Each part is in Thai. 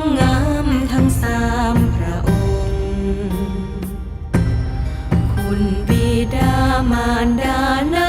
งงามทั้งสามพระองค์ คุณบิดามารดานา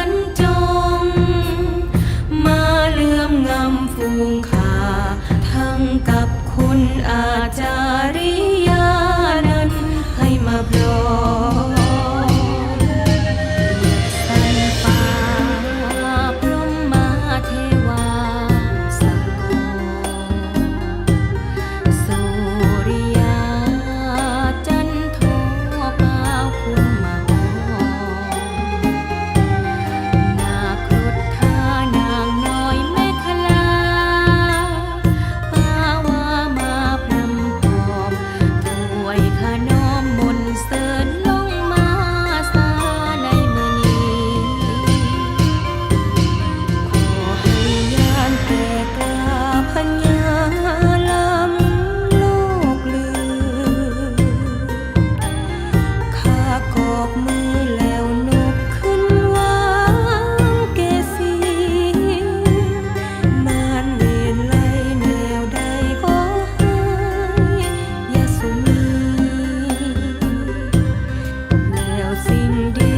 ปัญญาล้โลกลืมขากอบมือแล้วนกขึ้นวางเกสีมานเวียแนวใดก็ให้ยาสมีแนวสิ่งดี